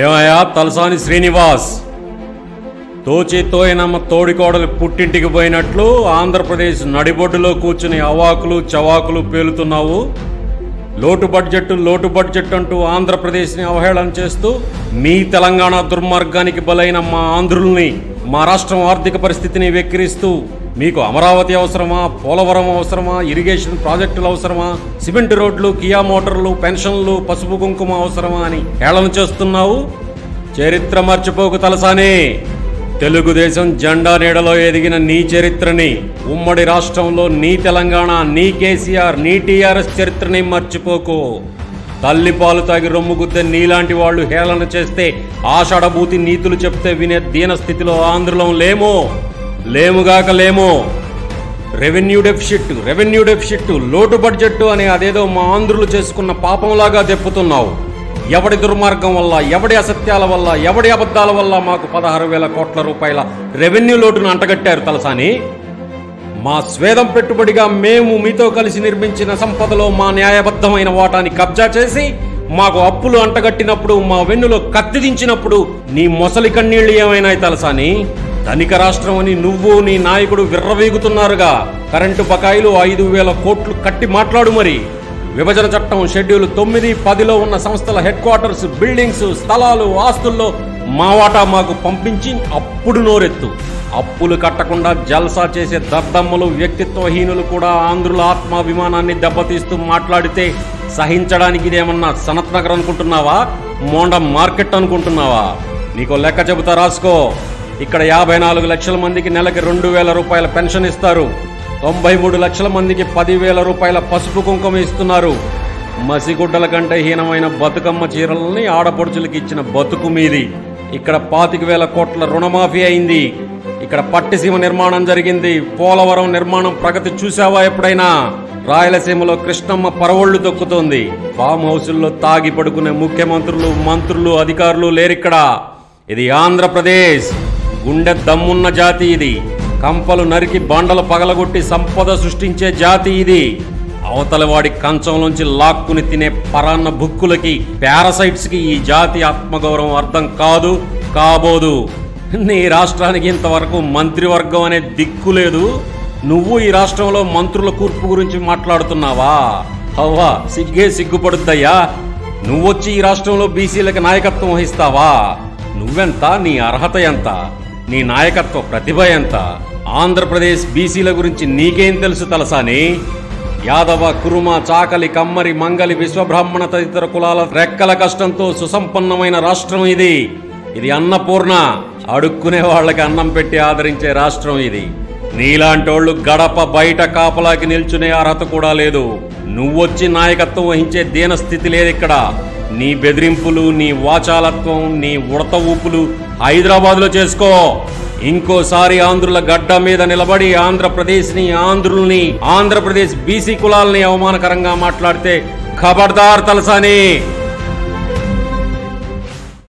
ఏమయ్యా? తలసాని శ్రీనివాస్. తోచి తోయనమ్మ తోడికోడలు పుట్టింటికి పోయినట్లు ఆంధ్రప్రదేశ్ నడిబొడ్డులో కూర్చుని అవాకులు చవాకులు పేలుతున్నావు. లోటు బడ్జెట్ లోటు బడ్జెట్ అంటూ ఆంధ్రప్రదేశ్ని అవహేళన చేస్తూ మీ తెలంగాణ దుర్మార్గానికి బలైన మా ఆంధ్రుల్ని మా రాష్ట్రం ఆర్థిక పరిస్థితిని వెక్కిరిస్తూ మీకు అమరావతి అవసరమా పోలవరం అవసరమా ఇరిగేషన్ ప్రాజెక్టులు అవసరమా సిమెంట్ రోడ్లు కియా మోటార్లు పెన్షన్లు పసుపు కుంకుమ అవసరమా అని హేళన చేస్తున్నావు? చరిత్ర మర్చిపోకు తలసానే. తెలుగుదేశం జెండా నీడలో ఎదిగిన నీ చరిత్రని ఉమ్మడి రాష్ట్రంలో నీ తెలంగాణ నీ కేసీఆర్ నీ టీఆర్ఎస్ చరిత్రని మర్చిపోకు. తల్లి పాలు తాగి రొమ్ముగుద్దే నీలాంటి వాళ్ళు హేళన చేస్తే ఆషాఢభూతి నీతులు చెప్తే వినే దీన స్థితిలో ఆంధ్రులం లేమో. లేముగాక లేమో. రెవెన్యూ డెఫిషిట్ రెవెన్యూ డెఫిషిట్ లోటు బడ్జెట్ అని అదేదో మా ఆంధ్రులు చేసుకున్న పాపంలాగా దెప్పుతున్నావు ఎవడి దుర్మార్గం వల్ల ఎవడి అసత్యాల వల్ల ఎవడి అబద్ధాల వల్ల మాకు పదహారు వేల కోట్ల రూపాయల రెవెన్యూ లోటును అంటగట్టారు తలసాని? మా స్వేదం పెట్టుబడిగా మేము మీతో కలిసి నిర్మించిన సంపదలో మా న్యాయబద్ధమైన వాటాని కబ్జా చేసి మాకు అప్పులు అంటగట్టినప్పుడు మా వెన్నులో కత్తిదించినప్పుడు నీ మొసలి కన్నీళ్ళు ఏమైనాయి తలసాని? ధనిక రాష్ట్రం అని నువ్వు నీ నాయకుడు విర్రవేగుతున్నారుగా. కరెంటు బకాయిలు ఐదు వేల కోట్లు కట్టి మాట్లాడు మరి. విభజన చట్టం షెడ్యూల్ తొమ్మిది పదిలో ఉన్న సంస్థల హెడ్ క్వార్టర్స్ బిల్డింగ్స్ స్థలాలు ఆస్తుల్లో మా వాటా మాకు పంపించి అప్పుడు నోరెత్తు. అప్పులు కట్టకుండా జల్సా చేసే దద్దమ్మలు వ్యక్తిత్వహీనులు కూడా ఆంధ్రుల ఆత్మాభిమానాన్ని దెబ్బతీస్తూ మాట్లాడితే సహించడానికి ఇదేమన్నా సనత్నగర్ అనుకుంటున్నావా? మోండ మార్కెట్ అనుకుంటున్నావా? నీకో లెక్క చెబుతా రాసుకో. ఇక్కడ యాభై నాలుగు లక్షల మందికి నెలకి రెండు వేల రూపాయల పెన్షన్ ఇస్తారు. తొంభై మూడు లక్షల మందికి పదివేల రూపాయల పసుపు కుంకుమ ఇస్తున్నారు. మసిగుడ్డల కంటే హీనమైన బతుకమ్మ చీరలని ఆడపడుచులకి ఇచ్చిన బతుకు మీది. ఇక్కడ పాతిక వేల కోట్ల రుణమాఫీ అయింది. ఇక్కడ పట్టిసీమ నిర్మాణం జరిగింది. పోలవరం నిర్మాణం ప్రగతి చూసావా ఎప్పుడైనా? రాయలసీమలో కృష్ణమ్మ పరవళ్ళు దొక్కుతోంది ఫామ్ హౌసుల్లో తాగి పడుకునే ముఖ్యమంత్రులు మంత్రులు అధికారులు లేరిక్కడ. ఇది ఆంధ్రప్రదేశ్. గుండె దమ్మున్న జాతి ఇది. కంపలు నరికి బండలు పగలగొట్టి సంపద సృష్టించే జాతి ఇది. అవతలవాడి కంచంలోంచి లాక్కుని తినే పరాన్న బుక్కులకి పారాసైట్స్కి ఈ జాతి ఆత్మగౌరవం అర్థం కాదు కాబోదు. నీ రాష్ట్రానికి ఇంతవరకు మంత్రివర్గం అనే దిక్కు లేదు. నువ్వు ఈ రాష్ట్రంలో మంత్రుల కూర్పు గురించి మాట్లాడుతున్నావా? అవ్వా సిగ్గే సిగ్గుపడుద్దయ్యా. నువ్వొచ్చి ఈ రాష్ట్రంలో బీసీలకు నాయకత్వం వహిస్తావా? నువ్వెంత? నీ అర్హత ఎంత? నీ నాయకత్వ ప్రతిభ ఎంత? ఆంధ్రప్రదేశ్ బీసీల గురించి నీకేం తెలుసు తలసాని? యాదవ కురుమ చాకలి కమ్మరి మంగలి విశ్వబ్రాహ్మణ తదితర కులాల రెక్కల కష్టంతో సుసంపన్నమైన రాష్ట్రం ఇది. ఇది అన్నపూర్ణ. అడుక్కునే వాళ్ళకి అన్నం పెట్టి ఆదరించే రాష్ట్రం ఇది. నీలాంటోళ్ళు గడప బయట కాపలాకి నిల్చునే అర్హత కూడా లేదు. నువ్వొచ్చి నాయకత్వం వహించే దీన స్థితి నీ బెదిరింపులు నీ వాచాలత్వం నీ ఉడత ఊపులు హైదరాబాద్లో చేసుకో. ఇంకోసారి ఆంధ్రుల గడ్డ మీద నిలబడి ఆంధ్రప్రదేశ్ని ఆంధ్రుల్ని ఆంధ్రప్రదేశ్ బీసీ కులాలని అవమానకరంగా మాట్లాడితే ఖబర్దార్ తలసాని.